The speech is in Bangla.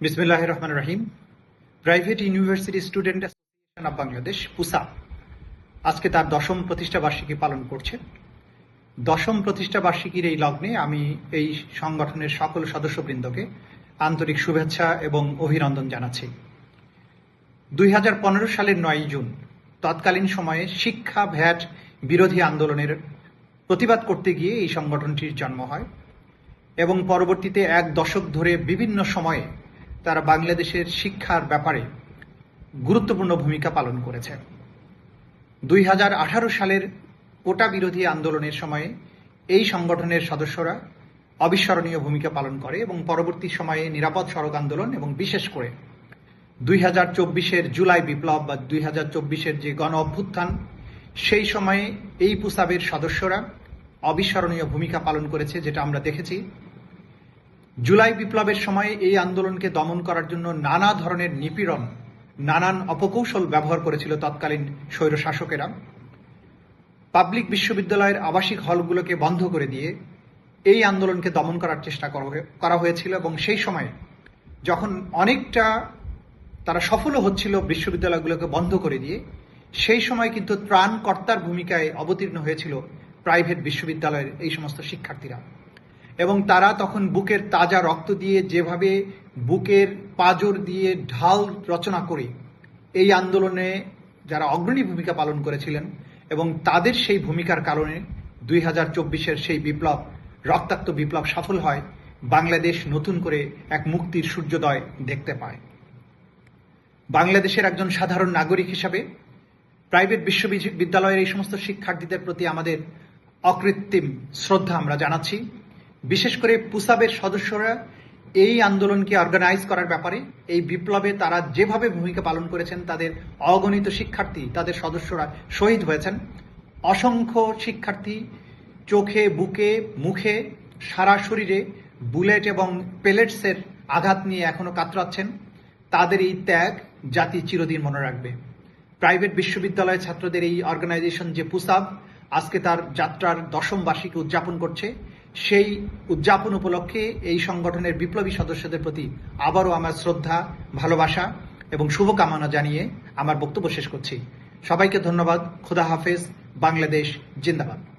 বিসমিল্লাহ রহমান রাহিম। Private university student association of Bangladesh, PUSA. আজকে তার দশম প্রতিষ্ঠা বার্ষিকী পালন করছে। দশম প্রতিষ্ঠা বার্ষিকীর এই লগ্নে আমি এই সংগঠনের সকল সদস্যবৃন্দকে আন্তরিক শুভেচ্ছা এবং অভিনন্দন জানাচ্ছি। দুই হাজার পনেরো সালের নয় জুন, তৎকালীন সময়ে শিক্ষা ভ্যাট বিরোধী আন্দোলনের প্রতিবাদ করতে গিয়ে এই সংগঠনটির জন্ম হয় এবং পরবর্তীতে এক দশক ধরে বিভিন্ন সময়ে তারা বাংলাদেশের শিক্ষার ব্যাপারে গুরুত্বপূর্ণ ভূমিকা পালন করেছে। দুই হাজার আঠারো সালের কোটা বিরোধী আন্দোলনের সময়ে এই সংগঠনের সদস্যরা অবিস্মরণীয় ভূমিকা পালন করে এবং পরবর্তী সময়ে নিরাপদ সড়ক আন্দোলন এবং বিশেষ করে দুই হাজার চব্বিশের জুলাই বিপ্লব বা দুই হাজার চব্বিশের যে গণ অভ্যুত্থান, সেই সময়ে এই পুসাবের সদস্যরা অবিস্মরণীয় ভূমিকা পালন করেছে, যেটা আমরা দেখেছি। জুলাই বিপ্লবের সময় এই আন্দোলনকে দমন করার জন্য নানা ধরনের নিপীড়ন, নানান অপকৌশল ব্যবহার করেছিল তৎকালীন স্বৈরশাসকেরা। পাবলিক বিশ্ববিদ্যালয়ের আবাসিক হলগুলোকে বন্ধ করে দিয়ে এই আন্দোলনকে দমন করার চেষ্টা করা হয়ে- হয়েছিল এবং সেই সময়ে যখন অনেকটা তারা সফলও হচ্ছিল বিশ্ববিদ্যালয়গুলোকে বন্ধ করে দিয়ে, সেই সময় কিন্তু ত্রাণকর্তার ভূমিকায় অবতীর্ণ হয়েছিল প্রাইভেট বিশ্ববিদ্যালয়ের এই সমস্ত শিক্ষার্থীরা। এবং তারা তখন বুকের তাজা রক্ত দিয়ে যেভাবে বুকের পাজর দিয়ে ঢাল রচনা করে এই আন্দোলনে যারা অগ্রণী ভূমিকা পালন করেছিলেন এবং তাদের সেই ভূমিকার কারণে দুই হাজার চব্বিশের সেই বিপ্লব, রক্তাক্ত বিপ্লব সফল হয়, বাংলাদেশ নতুন করে এক মুক্তির সূর্যোদয় দেখতে পায়। বাংলাদেশের একজন সাধারণ নাগরিক হিসাবে প্রাইভেট বিশ্ববিদ্যালয়ের এই সমস্ত শিক্ষার্থীদের প্রতি আমাদের অকৃত্রিম শ্রদ্ধা আমরা জানাচ্ছি। বিশেষ করে পুসাবের সদস্যরা এই আন্দোলনকে অর্গানাইজ করার ব্যাপারে, এই বিপ্লবে তারা যেভাবে ভূমিকা পালন করেছেন, তাদের অগণিত শিক্ষার্থী, তাদের সদস্যরা শহীদ হয়েছেন। অসংখ্য শিক্ষার্থী চোখে, বুকে, মুখে, সারা শরীরে বুলেট এবং পেলেটসের আঘাত নিয়ে এখনও কাতরাচ্ছেন। তাদের এই ত্যাগ জাতি চিরদিন মনে রাখবে। প্রাইভেট বিশ্ববিদ্যালয়ের ছাত্রদের এই অর্গানাইজেশন যে পুসাব, আজকে তার যাত্রার দশম বার্ষিকী উদযাপন করছে। সেই উদযাপন উপলক্ষে এই সংগঠনের বিপ্লবী সদস্যদের প্রতি আবারও আমার শ্রদ্ধা, ভালোবাসা এবং শুভকামনা জানিয়ে আমার বক্তব্য শেষ করছি। সবাইকে ধন্যবাদ। খুদা হাফেজ। বাংলাদেশ জিন্দাবাদ।